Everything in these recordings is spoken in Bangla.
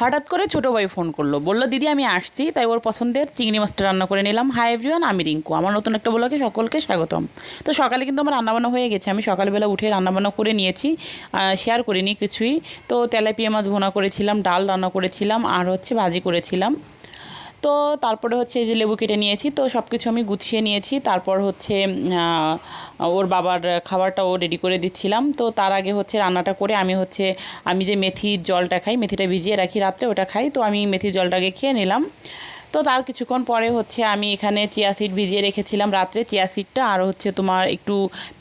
হঠাৎ করে ছোটো ভাই ফোন করল। বলল, দিদি, আমি আসছি। তাই ওর পছন্দের চিংড়ি মাছটা রান্না করে নিলাম। হাই এভরিওয়ান আমি রিঙ্কু। আমার নতুন একটা বলাকে সকলকে স্বাগতম। তো সকালে কিন্তু আমার রান্নাবান্না হয়ে গেছে। আমি সকালবেলা উঠে রান্নাবান্না করে নিয়েছি শেয়ার করিনি কিছুই। তো তেলাপিয়া মাছ ভোনা করেছিলাম, ডাল রান্না করেছিলাম, আর হচ্ছে ভাজি করেছিলাম। তো তারপরে হচ্ছে এই যে লেবু কেটে নিয়েছি, তো সব কিছু আমি গুছিয়ে নিয়েছি। তারপর হচ্ছে ওর বাবার খাবারটা ও রেডি করে দিচ্ছিলাম। তো তার আগে হচ্ছে রান্নাটা করে আমি হচ্ছে, আমি যে মেথির জলটা খাই, মেথিটা ভিজিয়ে রাখি রাত্রে ওটা খাই। তো আমি মেথির জলটাকে খেয়ে নিলাম। তো তার কিছুক্ষণ পরে হচ্ছে আমি এখানে চিয়া সিড ভিজিয়ে রেখেছিলাম রাত্রে। চিয়া সিডটা আর হচ্ছে তোমার একটু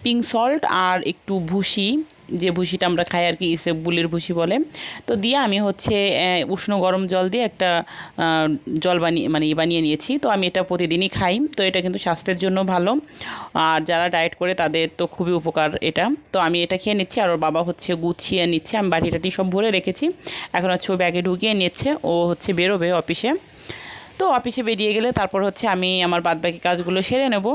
পিঙ্ক সল্ট আর একটু ভুসি। যে ভুসিটা আমরা খাই আর কি বুলের ভুসি বলে। তো দিয়ে আমি হচ্ছে উষ্ণ গরম জল দিয়ে একটা জল বানিয়ে মানে বানিয়ে নিয়েছি। তো আমি এটা প্রতিদিনই খাই। তো এটা কিন্তু স্বাস্থ্যের জন্য ভালো। আর যারা ডায়েট করে তাদের তো খুবই উপকার এটা। তো আমি এটা খেয়ে নিচ্ছি। আর ওর বাবা হচ্ছে গুছিয়ে নিচ্ছে। আমি বাটি টাটি সব ভরে রেখেছি। এখন হচ্ছে ও ব্যাগে ঢুকিয়ে নিচ্ছে। ও হচ্ছে বেরোবে অফিসে। তো অফিসে বেরিয়ে গেলে তারপর হচ্ছে আমি আমার বাদবাকি কাজগুলো সেরে নেব।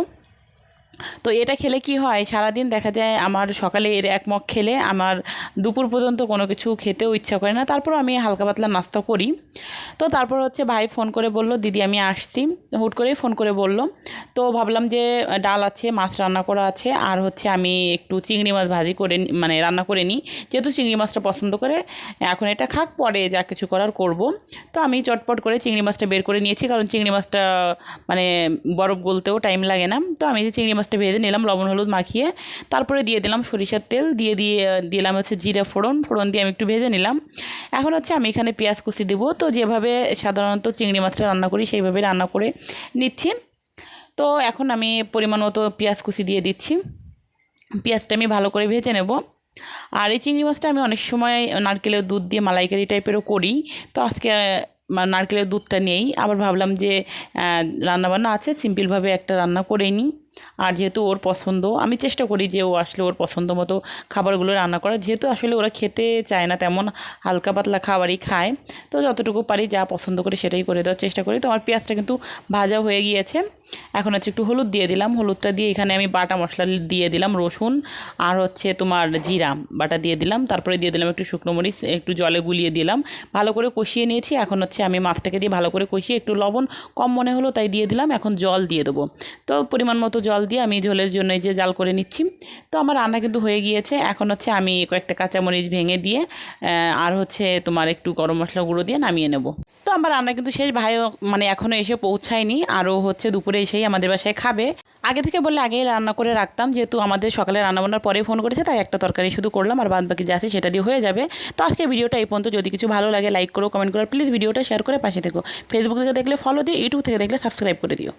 তো এটা খেলে কি হয়? সারাদিন দেখা যায় আমার সকালে এর এক মগ খেলে আমার দুপুর পর্যন্ত কোনো কিছু খেতেও ইচ্ছা করে না। তারপর আমি হালকা পাতলা নাস্তা করি। তো তারপর হচ্ছে ভাই ফোন করে বলল, দিদি, আমি আসছি। হুট করেই ফোন করে বলল। তো ভাবলাম যে ডাল আছে, মাছ রান্না করা আছে, আর হচ্ছে আমি একটু চিংড়ি মাছ ভাজি করে মানে রান্না করে নিই। যেহেতু চিংড়ি মাছটা পছন্দ করে, এখন এটা খাক, পরে যা কিছু করার করব। তো আমি চটপট করে চিংড়ি মাছটা বের করে নিয়েছি, কারণ চিংড়ি মাছটা মানে বরফ গলতেও টাইম লাগে না। তো আমি যে চিংড়ি মাছটা ভেজে নিলাম, লবণ, হলুদ মাখিয়ে, তারপরে দিয়ে দিলাম সরিষার তেল, দিয়ে দিয়ে, দিলাম হচ্ছে জিরে ফোড়ন। ফোড়ন দিয়ে আমি একটু ভেজে নিলাম। এখন হচ্ছে আমি এখানে পেঁয়াজ কুচি দেবো। তো যেভাবে সাধারণত চিংড়ি মাছটা রান্না করি, সেইভাবে রান্না করে নিচ্ছি। তো এখন আমি পরিমাণ মতো পেঁয়াজ কুচি দিয়ে দিচ্ছি। পেঁয়াজটা আমি ভালো করে ভেজে নেব। আর এই চিংড়ি মাছটা আমি অনেক সময় নারকেলের দুধ দিয়ে মালাইকারি টাইপেরও করি। তো আজকে নারকেলের দুধটা নেই আবার ভাবলাম যে রান্নাবান্না আছে, সিম্পলভাবে একটা রান্না করে নিই। আর যেহেতু ওর পছন্দ, আমি চেষ্টা করি যে ও আসলে ওর পছন্দ মতো খাবারগুলো রান্না করা যেহেতু আসলে ওরা খেতে চায় না, তেমন হালকা পাতলা খাবারই খায়। তো যতটুকু পারি যা পছন্দ করে সেটাই করে দেওয়ার চেষ্টা করি। তো আমার পেঁয়াজটা কিন্তু ভাজা হয়ে গিয়েছে। এখন হচ্ছে একটু হলুদ দিয়ে দিলাম। হলুদটা দিয়ে এখানে আমি বাটা মশলা দিয়ে দিলাম, রসুন আর হচ্ছে তোমার জিরা বাটা দিয়ে দিলাম। তারপরে দিয়ে দিলাম একটু শুকনো মরিচ, একটু জলে গুলিয়ে দিলাম। ভালো করে কষিয়ে নিয়েছি। এখন হচ্ছে আমি মাছটাকে দিয়ে ভালো করে কষিয়ে একটু লবণ কম মনে হলো তাই দিয়ে দিলাম। এখন জল দিয়ে দেবো। তো পরিমাণ মতো জল দিয়ে আমি ঝোলের জন্য যে জাল করে নিচ্ছি। তো আমার রান্না কিন্তু হয়ে গিয়েছে। এখন হচ্ছে আমি কয়েকটা কাঁচামরিচ ভেঙে দিয়ে আর হচ্ছে তোমার একটু গরম মশলা গুঁড়ো দিয়ে নামিয়ে নেব। তো আমার রান্না কিন্তু শেষ ভাইও মানে এখনও এসে পৌঁছায়নি। আরও হচ্ছে দুপুরে এসেই আমাদের বাসায় খাবে। আগে থেকে বললে আগেই রান্না করে রাখতাম, যেহেতু আমাদের সকালে রান্নাবান্নার পরে ফোন করেছে, তাই একটা তরকারি শুধু করলাম আর বাদ বাকি যা আছে সেটা দিয়ে হয়ে যাবে। তো আজকে ভিডিওটা এই পর্যন্ত। যদি কিছু ভালো লাগে লাইক করো কমেন্ট করো প্লিজ ভিডিওটা শেয়ার করে পাশে থেকো। ফেসবুক থেকে দেখলে ফলো দিও ইউটিউব থেকে দেখলে সাবস্ক্রাইব করে দিও।